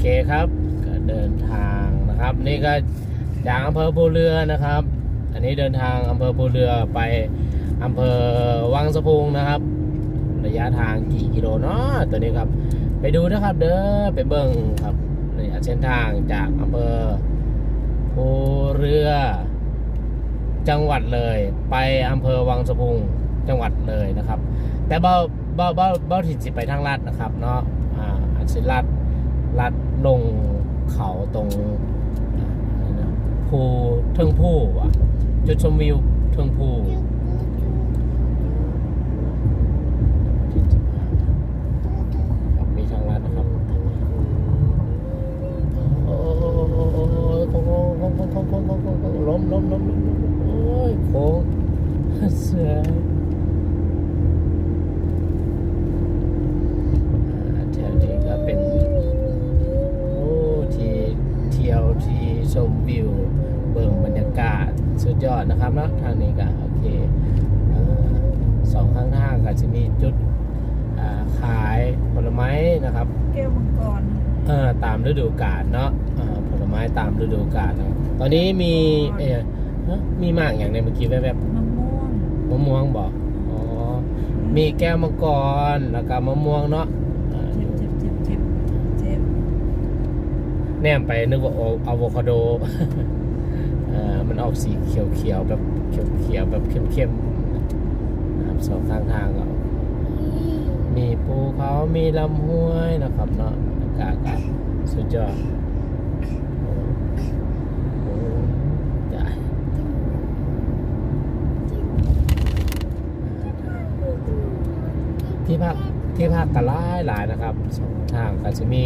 เคครับก็เดินทางนะครับ นี่ก็จากอำเภอภูเรือนะครับ อันนี้เดินทางอำเภอภูเรือไปอำเภอวังสะพุงนะครับ ระยะทางกี่กิโลเนาะตัวนี้ครับ ไปดูนะครับเด้อไปเบิ่งครับระยะเส้นทางจากอำเภอภูเรือ จังหวัดเลย ไปอำเภอวังสะพุงจังหวัดเลยนะครับ แต่เบ้าเบ้าเบ้าเบ้าถิ่นสิไปทางลัดนะครับเนาะอ่าอาจสิลัด ลัดลงเขาตรงภูเทิงผู้อะ จุดชมวิวเทิงผู้มีทางลัดนะครับ โอ้โหโค้งโค้งโค้งโค้งโค้งโค้งล้มล้มล้มล้มโอ้ยโค้งเสือ ยอดนะครับเนาะทางนี้ก็โอเคอ่าสองข้างทางก็จะมีจุดอ่าขายผลไม้นะครับแก้วมังกรเอ่อตามฤดูกาลเนาะอ่าผลไม้ตามฤดูกาลนะตอนนี้มีเอ่อฮะมีมากอย่างในเมื่อกี้แวบมะม่วงๆมะม่วงบอกอ๋อมีแก้วมังกรแล้วก็มะม่วงเนาะอ่าเจ็บเจ็บเจ็บเจ็บเจ็บแนมไปนึกว่าอะโวคาโดเอ่อ มันออกสีเขียวๆแบบเขียวๆแบบเข้มๆนะครับสองข้างทางก็มีภูเขามีลำห้วยนะครับเนาะอากาศก็สุดยอดที่ภาคที่ภาคกะล่ายหลายนะครับสองทางก็จะมี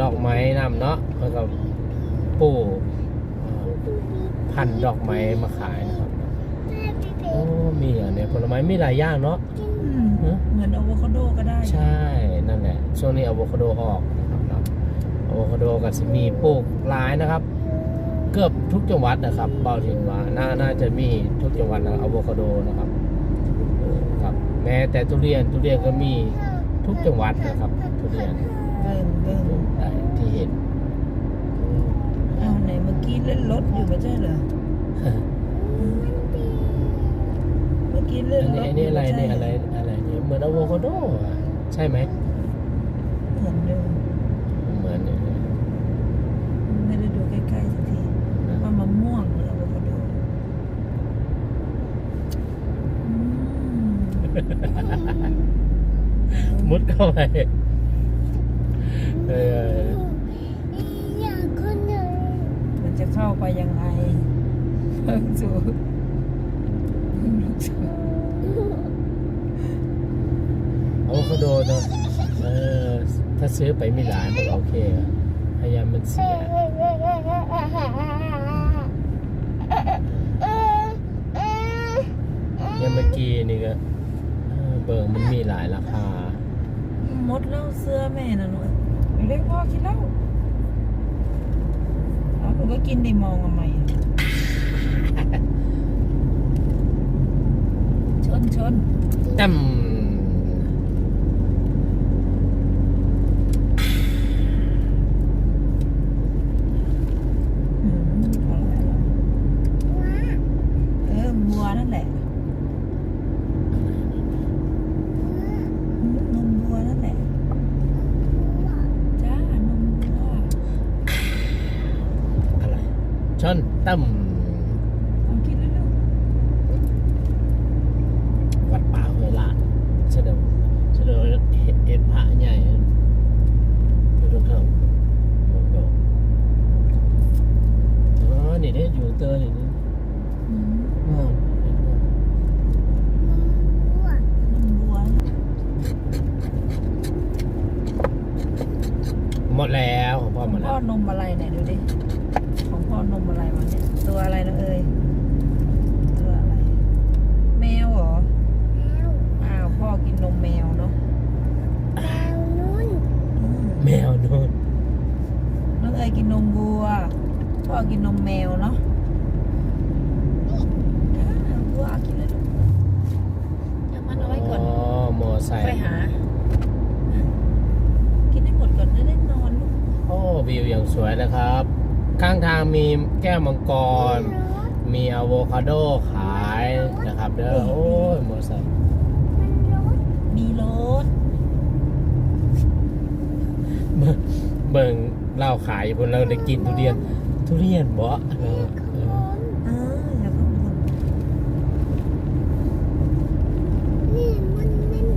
ดอกไม้นำเนาะแล้วก็ปลูก พันธุ์ดอกไม้มาขายนะครับโอ้มีอย่างเนี้ยผลไม้มีหลายอย่างเนาะ อืมฮะ เหมือนอะโวคาโดก็ได้ใช่นั่นแหละ ช่วงนี้อะโวคาโดออกนะครับเนาะอะโวคาโดก็จะมีปลูกหลายนะครับ เกือบทุกจังหวัดนะครับเบาถินว่าน่าน่าจะมีทุกจังหวัดนะอะโวคาโดนะครับเออครับ แม้แต่ทุเรียนทุเรียนก็มีทุกจังหวัดนะครับ ทุเรียนเบิ่งเบิ่งได้ที่เห็น อ้าวไหน เมื่อกี้เล่นรถอยู่ไม่ใช่เหรอเมื่อกี้เล่นอันรนี้ถอันนี้อะไรยู่เนี่ยม่อะไรใช่อะไรเนี่ยเหมือนอะโวคาโดอะใช่ไหมเหมือนเดิมเหมือนเนี่ยไม่ได้ดูใกล้ๆสักทีว่ามะม่วงหรืออะโวคาโดอืมมุดเข้าไปเออมัน จะเข้าไปยังไงเพิ่งสูเพิ่งลูกสูอะโวคาโดเนาะเออถ้าซื้อไปไม่หลายมันก็โอเคอะพยายามมันเสียเนี่ยเมื่อกี้นี่ก็เออเบิร์มันมีหลายราคามดแล้วเสื้อแม่นะหนูเรียกพ่อกินแล้วแล้ว หนูก็กินดิมองทำไมอะชนชนตั้ tan อย่างสวยนะครับ ข้างทางมีแก้วมังกร มีอะโวคาโดขายนะครับเด้อโอ้ยมอเตอร์ไซค์มีรถเบิ่งเบิ่งเหล้าขายอยู่บนเราได้กินทุเรียน ทุเรียนบ่เออเออเอออย่าเพิ่งบ่น นี่มันมันแบ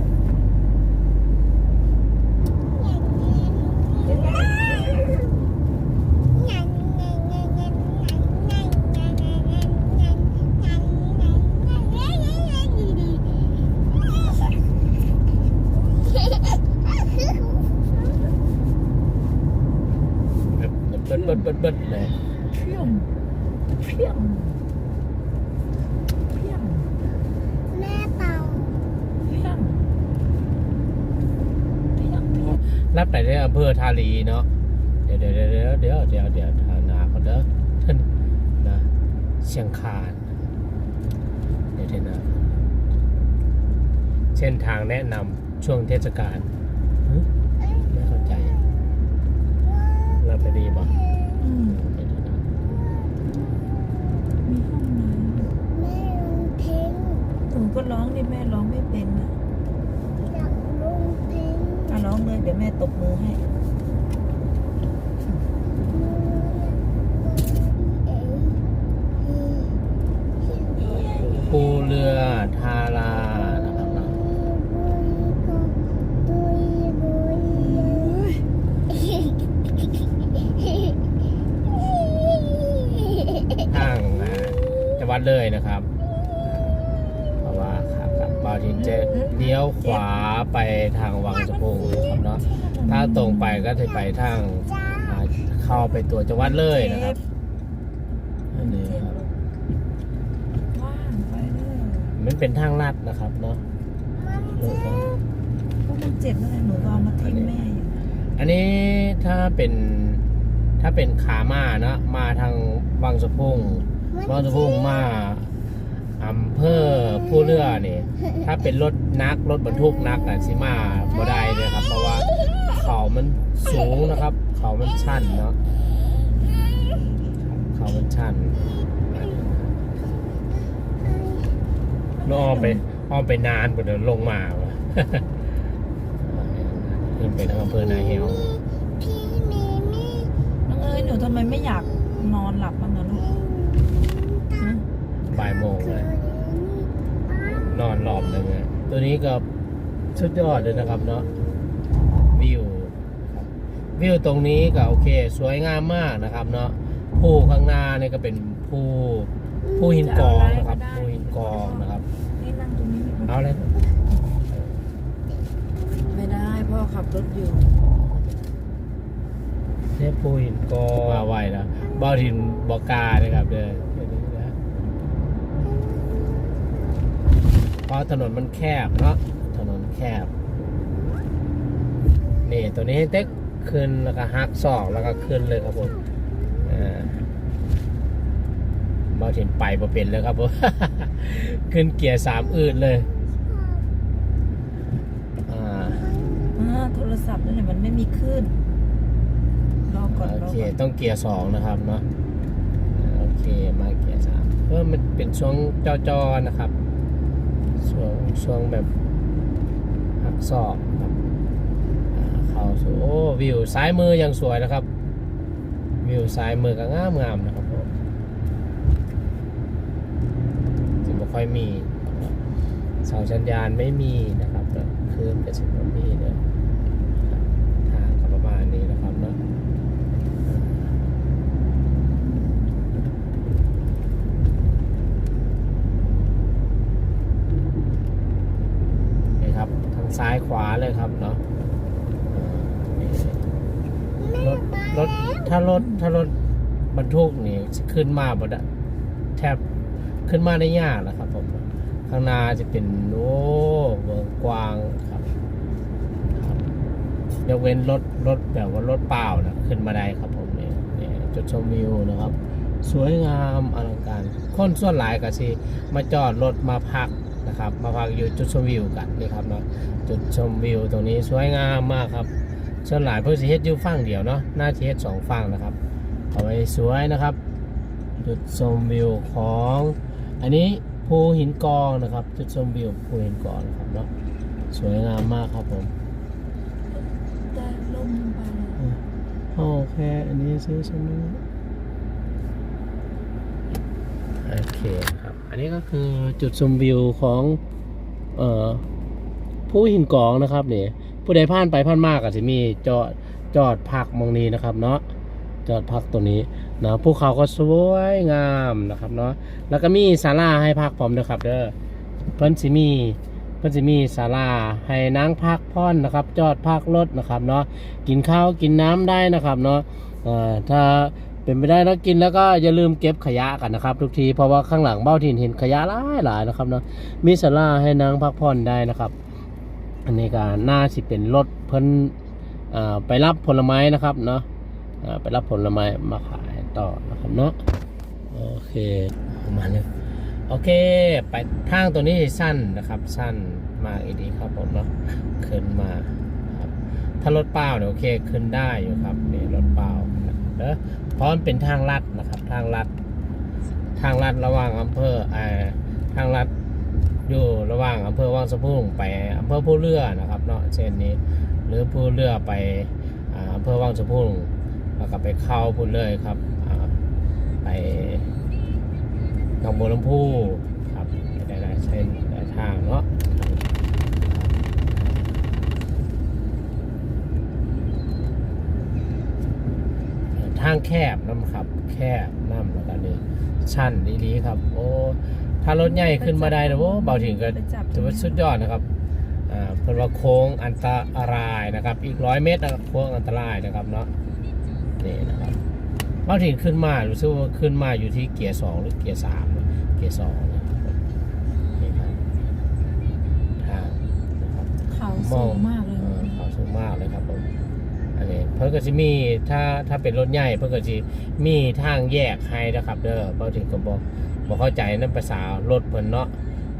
บเบิดเบิดเบิดเบิดเลย เพียงเพียงเพียง แม่เป่า เพียงเพียงเทับไปที่อำเภอทาลีเนาะเดี๋ยวเดี๋ยวเดี๋ยวเดี๋ยวเดี๋ยวเดี๋ยวทางนาเขาเด้อท่านนะเชียงคานเดี๋ยวเดี๋ยวนะเส้นทางแนะนำช่วงเทศกาลไม่เข้าใจรับไปดีบ่อืมเดี๋ยวเดี๋ยวนะมีห้องน้ำแม่ลงเพลงหนูก็ร้องดิแม่ ตบมือให้ ภูเรือทารานะครับนาะทางอ่าจังหวัดเลยนะครับเพราะว่าขับกับบาวทินเจเลี้ยวขวาไปทางวังสะพุงนะครับเนาะ ถ้าตรงไปก็จะไปทางาเข้าไปตัวจังหวัดเลยนะครับอันนี้ครับมันเป็นทางลัดนะครับเนาะรถก็พวกมันเจ็บนั่นแหละหนูรอมาทิ้งแม่อยู่อันนี้ถ้าเป็นถ้าเป็นขามาเนาะมาทางวังสะพุงวังสะพุงมาอำเภอผู้เรือนี่ ถ้าเป็นรถนักรถบรรทุกนักอะสิมาบ่ได้เลยครับ เพราะว่าเขามันสูงนะครับ เขามันชันเนาะเขามันชันแล้วอ้อมไปอ้อมไปนานกว่าเดินลงมาวะขึ้นไปทางอำเภอนาเฮลพี่มีมี่น้องเอ้ยหนูทำไมไม่อยากนอนหลับบ้างนะลูกฮะบ่ายโมงเลยนอนรอบหนึงอะตัวนี้ก็สุดยอดเลยนะครับเนาะวิวครับ วิวตรงนี้ก็โอเค สวยงามมากนะครับเนาะภูข้างหน้านี่ก็เป็นภูภูหินกองนะครับภูหินกองนะครับนี่นั่งตรงนี้เอาเลยไม่ได้พ่อขับรถอยู่เนี่ยภูหินกองมาไวนะบ่าวทินบอกานะครับเด้อเดี๋ยวนี้นะเพราะถนนมันแคบเนาะถนนแคบนี่ตัวนี้เต็ก ขึ้นแล้วก็ฮักศอกแล้วก็ขึ้นเลยครับผมอ่าบอถึงไปพอเป็นเลยครับผม ขึ้นเกียร์สามอืดเลยอ่าอ่าโทรศัพท์นั่นแหละมันไม่มีคลื่นรอก่อนโอรอเคก่อนต้องเกียร์สองนะครับเนาะอ่าโอเคมาเกียร์สามเพิ่มมันเป็นช่วงจอๆนะครับช่วงช่วงแบบหักศอกครับอ่า เข้าสู่โอ้วิวซ้ายมือยังสวยนะครับ วิวซ้ายมือก็งามงามนะครับผมจึงไม่ค่อยมีเสาสัญญาณไม่มีนะครับคืนก็สิบมีเนอะทางก็ประมาณนี้นะครับเนาะนี่ครับทางซ้ายขวาเลยครับเนาะอ่านี่ รถรถถ้ารถถ้ารถบรรทุกนี่ ขึ้นมาบดแทบขึ้นมาได้ยากนะครับ ผม ข้างหน้าจะเป็นโอ้เวิงกว้างครับยกเว้นรถรถแบบว่ารถเปล่านะขึ้นมาได้ครับผมเนี่ยเนี่ยจุดชมวิวนะครับ สวยงามอลังการคนส่วนหลายก็สิมาจอดรถมาพักนะครับ มาพักอยู่จุดชมวิวกันนี่ครับเนาะจุดชมวิวตรงนี้สวยงามมากครับส่วนหลายเพื่อสิเฮ็ดอยู่ฝั่งเดียวเนาะน่าจะเฮ็ดสองฝั่งนะครับเอาไว้สวยนะครับ จุดชมวิวของอันนี้ภูหินกองนะครับ จุดชมวิวภูหินกองนะครับเนาะสวยงามมากครับผมได้ลมไปโอเคอันนี้ซื้อชมวิวโอเคครับ อันนี้ก็คือจุดชมวิวของเอ่อภูหินกองนะครับเนี่ยผู้ใดผ่านไปผ่านมากอาจจะมีจอดจอดพักมองนี้นะครับเนาะ จอดพักตัวนี้นะภูเขาก็สวยงามนะครับเนาะแล้วก็มีศาลาให้พักพอมด้วครับเด้อเพิ่นสิมีเพิ่นสิมีศาลาให้นั่งพักพ่อนนะครับ จอดพักรถนะครับเนาะกินข้าวกินน้ำได้นะครับเนาะถ้าเป็นไปได้แล้วกินแล้วก็อย่าลืมเก็บขยะกันนะครับ ทุกทีเพราะว่าข้างหลังเบ้าถิ่นเห็นขยะหลายหลายนะครับเนาะมีศาลาให้นั่งพักผ่อนได้นะครับ อันนี้ก็น่าสิเป็นรถเพิ่นไปรับผลไม้นะครับเนาะ ไปรับผลไม้มาขายต่อนะครับเนาะโอเคประมาณนี้โอเค ไปทางตัวนี้สั้นนะครับ สั้นมากอีกดีครับผมเนาะขึ้นมาครับถ้ารถเปล่าเนี่ยโอเคขึ้นได้อยู่ครับนี่รถเปล่านะครับเด้อเพราะมันเป็นทางลัดนะครับ ทางลัด ทางลัดระหว่างอำเภอเอ่อทางลัดอยู่ระหว่างอำเภอวังสะพุงไปอำเภอผู้เรือนะครับเนาะเส้นนี้ หรือผู้เรือไปอ่าอำเภอวังสะพุง แล้วก็ไปเข้าพูนเลยครับไปหนองบัวลำพูครับได้หลายเส้นหลายทางเนาะทางแคบน้ำครับ แคบน้ำแล้วก็นี่ชันดีๆครับ โอ้ถ้ารถใหญ่ขึ้นมาได้นะโอ้เบาถึงกับถือว่าสุดยอดนะครับอ่าเพิ่นว่าโค้งอันตรายนะครับ อีกร้อยเมตรนะครับโค้งอันตรายนะครับเนาะ นี่นะครับเราถึงขึ้นมารู้สึกว่าขึ้นมาอยู่ที่เกียร์สองหรือเกียร์สามนะเกียร์สองนะครับนี่ครับทางนะครับเขาสูงมากเลยออเขาสูงมากเลยครับผมอันนี้เพิ่นก็จะมีถ้าถ้าเป็นรถใหญ่เพิ่นก็จะมีทางแยกให้นะครับเด้อเพราะถึงก็บอกบอกเข้าใจนั่นภาษารถเพิ่นเนาะ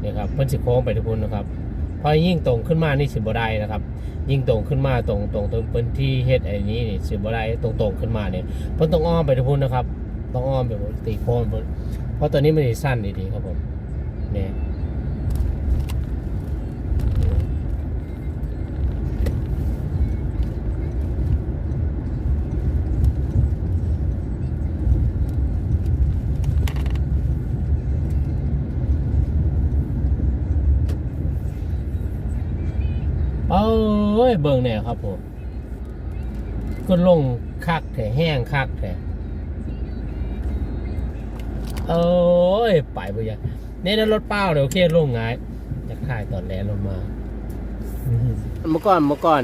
นี่ครับเพิ่นสิโค้งไปทุกคนนะครับเพราะยิ่งตรงขึ้นมานี่สิบ่ได้นะครับ ยิ่งตรงขึ้นมาตรงตรงตรงพื้นที่เฮ็ดไอ้นี้นี่สิบ่ได้ตรงตรงขึ้นมาเนี่ยเพิ่นต้องอ้อมไปทุกคนนะครับ ต้องอ้อมไปตีโค้งเพิ่นเพราะตอนนี้มันสั้นดีๆครับผมเนี่ยอ้ ยเบิ่งเนี่ยครับผมก็ลงคักแถ่แห้งคักแถ่เอ้ยไปบ่ยังเนี่ยนั่นรถเป้าเดี๋ยวโอเคลงง่ายอยากถ่ายตอนแรกลงมา เมื่อก่อนเมื่อก่อน